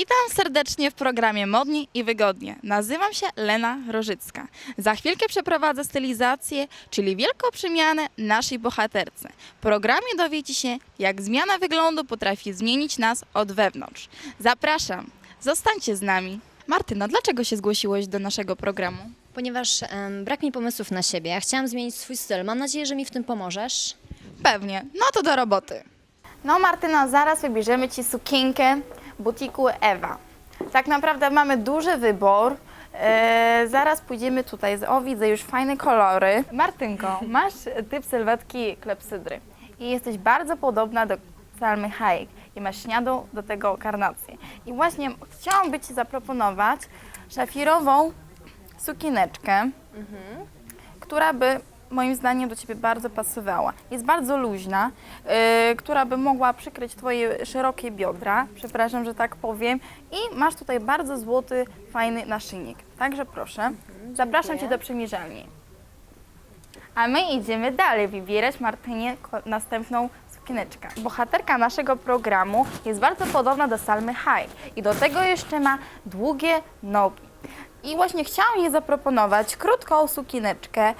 Witam serdecznie w programie Modnie i Wygodnie. Nazywam się Lena Rożycka. Za chwilkę przeprowadzę stylizację, czyli wielką przemianę naszej bohaterce. W programie dowiecie się, jak zmiana wyglądu potrafi zmienić nas od wewnątrz. Zapraszam, zostańcie z nami. Martyno, dlaczego się zgłosiłeś do naszego programu? Ponieważ em, brak mi pomysłów na siebie, ja chciałam zmienić swój styl. Mam nadzieję, że mi w tym pomożesz. Pewnie, no to do roboty. No Martyna, zaraz wybierzemy Ci sukienkę butiku Ewa. Tak naprawdę mamy duży wybór. E, zaraz pójdziemy tutaj. O, widzę już fajne kolory. Martynko, masz typ sylwetki klepsydry i jesteś bardzo podobna do Salmy Hayek i masz śniadą do tego karnację. I właśnie chciałam by Ci zaproponować szafirową sukieneczkę która by moim zdaniem do Ciebie bardzo pasowała. Jest bardzo luźna, yy, która by mogła przykryć Twoje szerokie biodra, przepraszam, że tak powiem. I masz tutaj bardzo złoty, fajny naszyjnik. Także proszę, zapraszam Cię do przymierzalni. A my idziemy dalej wybierać Martynie następną sukieneczkę. Bohaterka naszego programu jest bardzo podobna do Salmy Hayek i do tego jeszcze ma długie nogi. I właśnie chciałam jej zaproponować krótką sukieneczkę yy,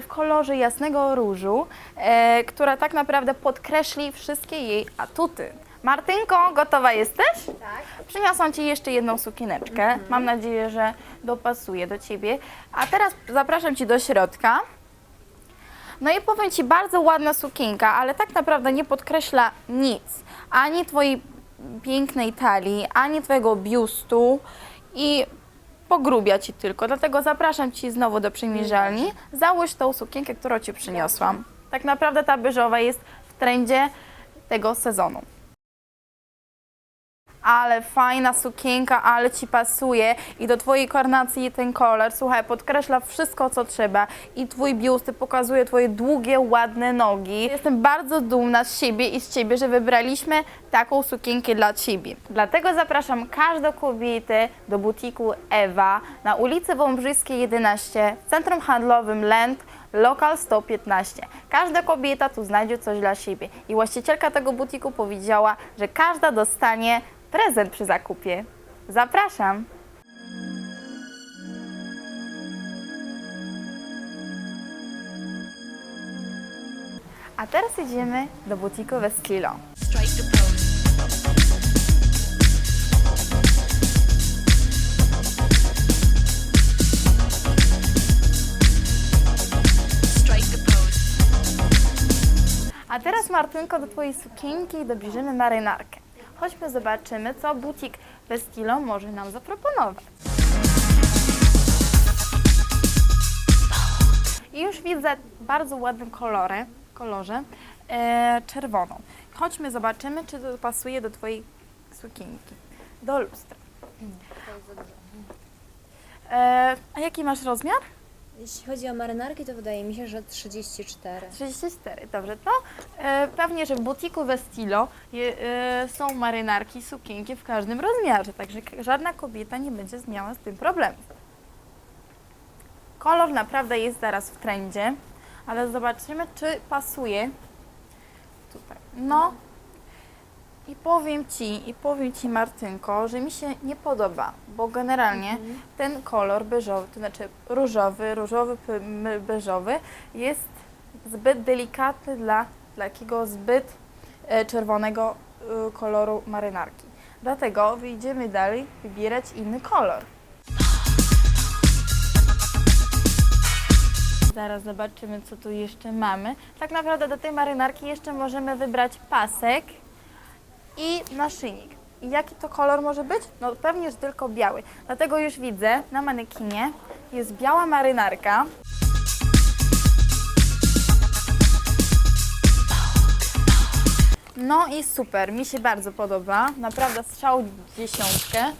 w kolorze jasnego różu, yy, która tak naprawdę podkreśli wszystkie jej atuty. Martynko, gotowa jesteś? Tak. Przyniosłam Ci jeszcze jedną sukieneczkę. Mam nadzieję, że dopasuje do Ciebie. A teraz zapraszam Cię do środka. No i powiem Ci, bardzo ładna sukienka, ale tak naprawdę nie podkreśla nic. Ani Twojej pięknej talii, ani Twojego biustu i pogrubia Ci tylko. Dlatego zapraszam Ci znowu do przymierzalni. Załóż tą sukienkę, którą Ci przyniosłam. Tak naprawdę ta beżowa jest w trendzie tego sezonu. Ale fajna sukienka, ale Ci pasuje i do Twojej karnacji ten kolor, słuchaj, podkreśla wszystko, co trzeba i Twój biust pokazuje Twoje długie, ładne nogi. Jestem bardzo dumna z siebie i z Ciebie, że wybraliśmy taką sukienkę dla Ciebie. Dlatego zapraszam każdą kobietę do butiku Ewa na ulicy Wąbrzyskiej 11 w centrum handlowym Land Lokal 115. Każda kobieta tu znajdzie coś dla siebie. I właścicielka tego butiku powiedziała, że każda dostanie prezent przy zakupie. Zapraszam! A teraz idziemy do butiku Vestilo. A teraz Martynko do Twojej sukienki dobierzemy marynarkę. Chodźmy zobaczymy, co butik Vestilo może nam zaproponować. I już widzę bardzo ładnym kolorę, kolorze e, czerwoną. Chodźmy zobaczymy, czy to pasuje do Twojej sukienki. Do lustra. E, a jaki masz rozmiar? Jeśli chodzi o marynarki, to wydaje mi się, że 34. 34, dobrze. To e, pewnie, że w butiku Vestilo e, są marynarki, sukienki w każdym rozmiarze, także żadna kobieta nie będzie miała z tym problemu. Kolor naprawdę jest zaraz w trendzie, ale zobaczymy, czy pasuje tutaj. No i powiem Ci, i powiem Ci Martynko, że mi się nie podoba, bo generalnie ten kolor beżowy, to znaczy różowy, różowy, beżowy jest zbyt delikatny dla takiego zbyt e, czerwonego e, koloru marynarki. Dlatego wyjdziemy dalej wybierać inny kolor. Zaraz zobaczymy, co tu jeszcze mamy. Tak naprawdę do tej marynarki jeszcze możemy wybrać pasek i naszyjnik. I jaki to kolor może być? No pewnie, że tylko biały. Dlatego już widzę na manekinie jest biała marynarka. No i super, mi się bardzo podoba. Naprawdę strzał dziesiątkę.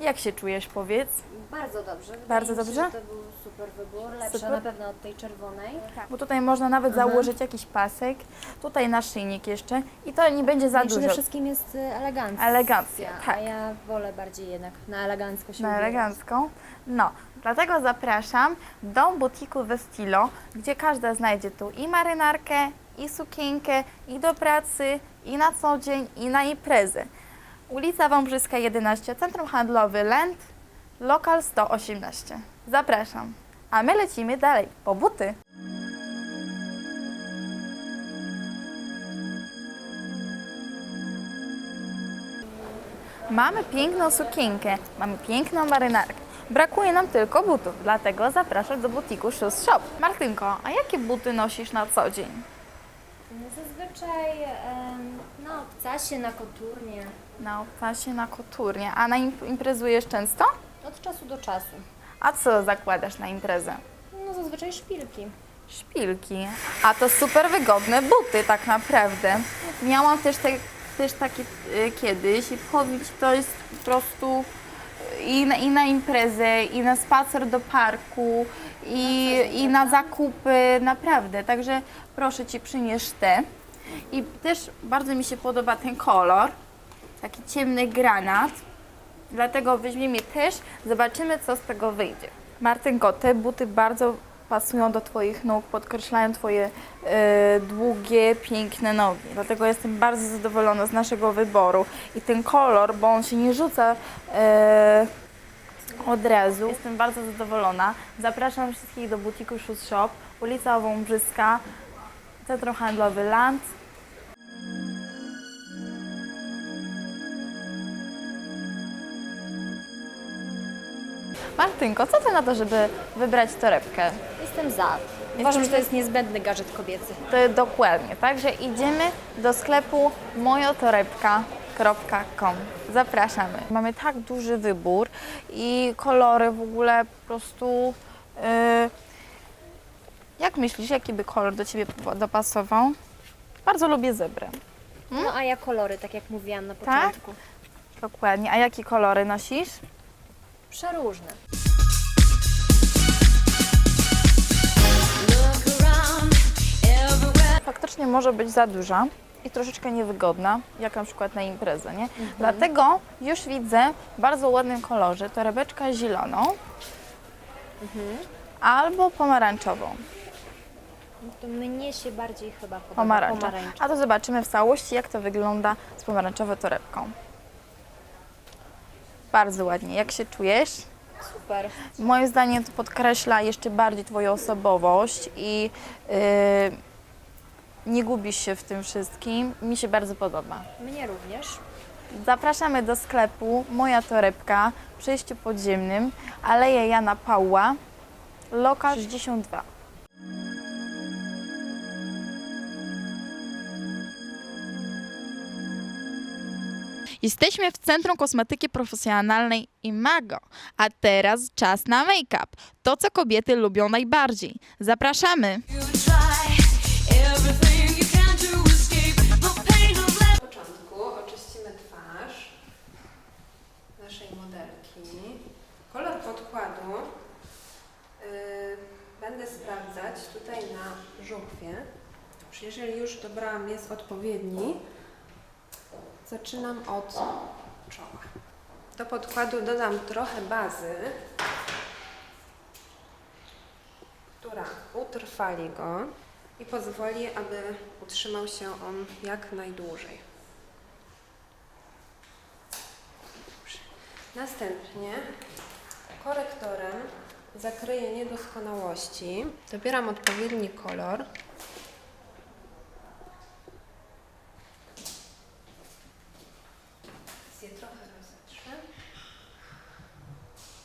Jak się czujesz, powiedz? Bardzo dobrze. Wydaje Bardzo mi się, dobrze? że To był super wybór, lepszy Super. na pewno od tej czerwonej. Bo tutaj można nawet Mhm. założyć jakiś pasek, tutaj naszyjnik jeszcze i to nie będzie za I przede dużo. wszystkim jest y, elegancja. Elegancja, tak. A ja wolę bardziej jednak na elegancko się Na ubierać. elegancką. No, dlatego zapraszam do butiku Vestilo, gdzie każda znajdzie tu i marynarkę, i sukienkę, i do pracy, i na co dzień, i na imprezę. Ulica Wąbrzyska 11, Centrum Handlowe Land, lokal 118. Zapraszam. A my lecimy dalej, po buty. Mamy piękną sukienkę, mamy piękną marynarkę. Brakuje nam tylko butów, dlatego zapraszam do butiku Shoes Shop. Martynko, a jakie buty nosisz na co dzień? No Zazwyczaj em, na obcasie, na koturnie, Na obcasie, na koturnie. A na imp- imprezujesz często? Od czasu do czasu. A co zakładasz na imprezę? No zazwyczaj szpilki. Szpilki. A to super wygodne buty tak naprawdę. Miałam też, te, też takie y, kiedyś i Ci, to jest po prostu i na, i na imprezę, i na spacer do parku, i, i na zakupy, naprawdę. Także proszę Cię, przynieś te. I też bardzo mi się podoba ten kolor, taki ciemny granat. Dlatego weźmiemy też, zobaczymy co z tego wyjdzie. Martynko, te buty bardzo pasują do Twoich nóg, podkreślają Twoje e, długie, piękne nogi. Dlatego jestem bardzo zadowolona z naszego wyboru. I ten kolor, bo on się nie rzuca e, od razu. Jestem bardzo zadowolona. Zapraszam wszystkich do butiku Shoes Shop, ulica Wąbrzyska, Centrum Handlowy Land. Martynko, co Ty na to, żeby wybrać torebkę? Jestem za. Uważam, że to jest niezbędny gadżet kobiecy. To dokładnie, także idziemy do sklepu mojotorebka.com. Zapraszamy. Mamy tak duży wybór i kolory w ogóle po prostu. Yy, jak myślisz, jaki by kolor do Ciebie dopasował? Bardzo lubię zebrę. No a ja kolory, tak jak mówiłam na Tak? początku. Dokładnie. A jakie kolory nosisz? Przeróżne. Faktycznie może być za duża i troszeczkę niewygodna, jak na przykład na imprezę, nie? Dlatego już widzę w bardzo ładnym kolorze torebeczkę zieloną albo pomarańczową. No to mnie się bardziej chyba podoba Pomarańcza. pomarańcza. A to zobaczymy w całości, jak to wygląda z pomarańczową torebką. Bardzo ładnie. Jak się czujesz? Super. Moim zdaniem to podkreśla jeszcze bardziej Twoją osobowość i yy, nie gubisz się w tym wszystkim. Mi się bardzo podoba. Mnie również. Zapraszamy do sklepu Moja Torebka w przejściu podziemnym, Aleja Jana Pawła, lokal 62. Jesteśmy w Centrum Kosmetyki Profesjonalnej Imago, a teraz czas na make-up. To, co kobiety lubią najbardziej. Zapraszamy! Na początku oczyścimy twarz naszej modelki. Kolor podkładu y, będę sprawdzać tutaj na. Już Jeżeli już dobrałam jest odpowiedni, zaczynam od czoła. Do podkładu dodam trochę bazy, która utrwali go i pozwoli, aby utrzymał się on jak najdłużej. Następnie korektorem zakryję niedoskonałości. Dobieram odpowiedni kolor. Teraz je trochę rozetrzę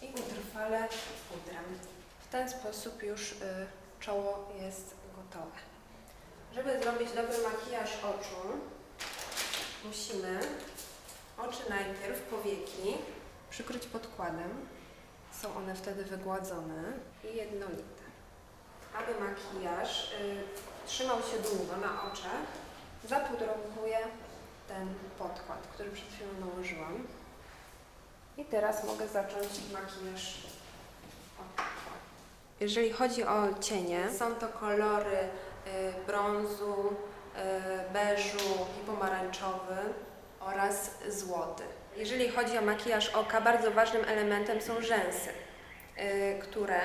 i utrwalę pudrem. W ten sposób już y, czoło jest gotowe. Żeby zrobić dobry makijaż oczu, musimy oczy najpierw, powieki, przykryć podkładem. Są one wtedy wygładzone i jednolite. Aby makijaż y, trzymał się długo na oczach, zapudrowuję ten podkład, który przed chwilą nałożyłam. I teraz mogę zacząć makijaż Jeżeli chodzi o cienie, są to kolory y, brązu, y, beżu i pomarańczowy oraz złoty. Jeżeli chodzi o makijaż oka, bardzo ważnym elementem są rzęsy, y, które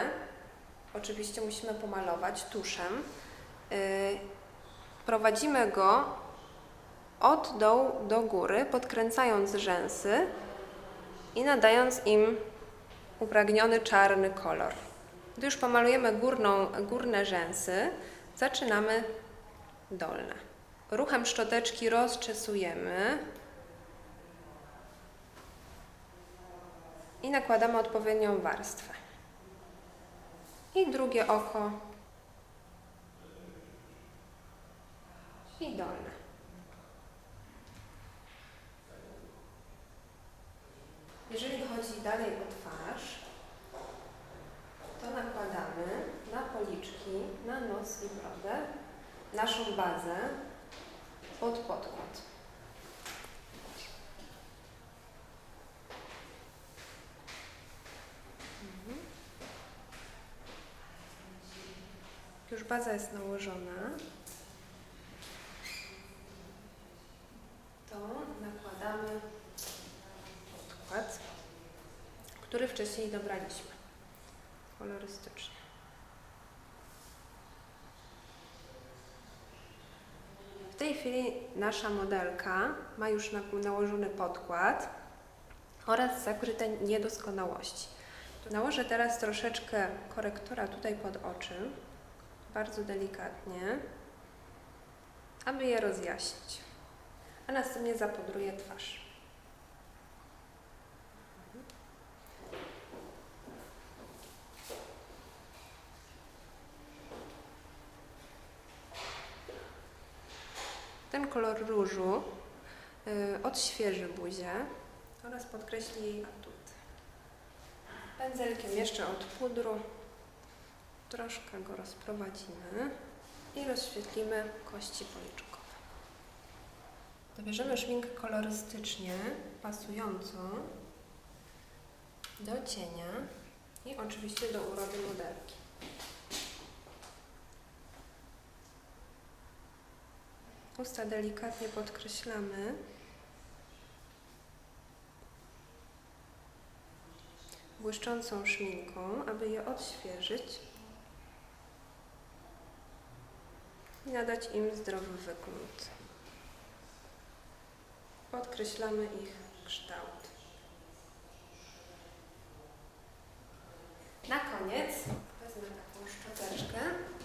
oczywiście musimy pomalować tuszem. Prowadzimy go od dołu do góry, podkręcając rzęsy i nadając im upragniony czarny kolor. Gdy już pomalujemy górną, górne rzęsy, zaczynamy dolne. Ruchem szczoteczki rozczesujemy i nakładamy odpowiednią warstwę. I drugie oko i dolne. Jeżeli chodzi dalej o twarz, to nakładamy na policzki, na nos i brodę naszą bazę pod podkład. Mhm. Już baza jest nałożona, to nakładamy podkład, który wcześniej dobraliśmy kolorystycznie. W tej chwili nasza modelka ma już na- nałożony podkład oraz zakryte niedoskonałości. Nałożę teraz troszeczkę korektora tutaj pod oczy, bardzo delikatnie, aby je rozjaśnić, a następnie zapudruję twarz. Ten kolor różu y, odświeży buzię oraz podkreśli jej atuty. Pędzelkiem jeszcze od pudru troszkę go rozprowadzimy i rozświetlimy kości policzkowe. Dobierzemy szminkę kolorystycznie pasującą do cienia i oczywiście do urody modelki. Usta delikatnie podkreślamy. Błyszczącą szminką, aby je odświeżyć i nadać im zdrowy wygląd. Podkreślamy ich kształt. Na koniec wezmę taką szczoteczkę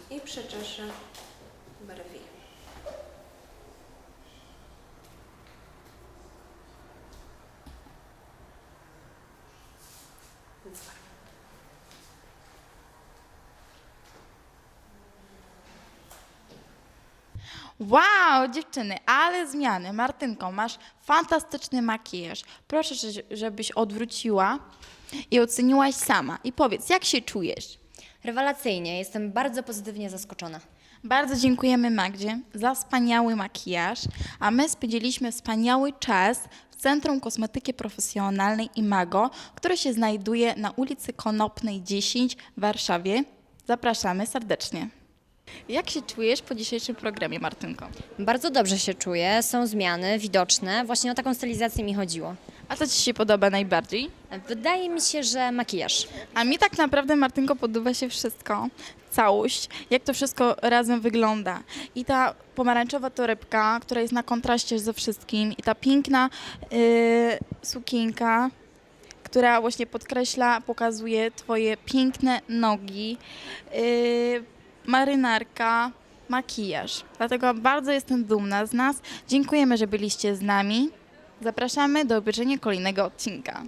i przeczeszę brwi. Więc tak. Wow, dziewczyny, ale zmiany. Martynko, masz fantastyczny makijaż. Proszę, że- żebyś odwróciła i oceniłaś sama. I powiedz, jak się czujesz? Rewelacyjnie, jestem bardzo pozytywnie zaskoczona. Bardzo dziękujemy Magdzie za wspaniały makijaż, a my spędziliśmy wspaniały czas w Centrum Kosmetyki Profesjonalnej Imago, które się znajduje na ulicy Konopnej 10 w Warszawie. Zapraszamy serdecznie. Jak się czujesz po dzisiejszym programie, Martynko? Bardzo dobrze się czuję, są zmiany widoczne, właśnie o taką stylizację mi chodziło. A co Ci się podoba najbardziej? Wydaje mi się, że makijaż. A mi tak naprawdę, Martynko, podoba się wszystko. Całość, jak to wszystko razem wygląda. I ta pomarańczowa torebka, która jest na kontraście ze wszystkim, i ta piękna yy, sukienka, która właśnie podkreśla, pokazuje Twoje piękne nogi, yy, marynarka, makijaż. Dlatego bardzo jestem dumna z nas. Dziękujemy, że byliście z nami. Zapraszamy do obejrzenia kolejnego odcinka.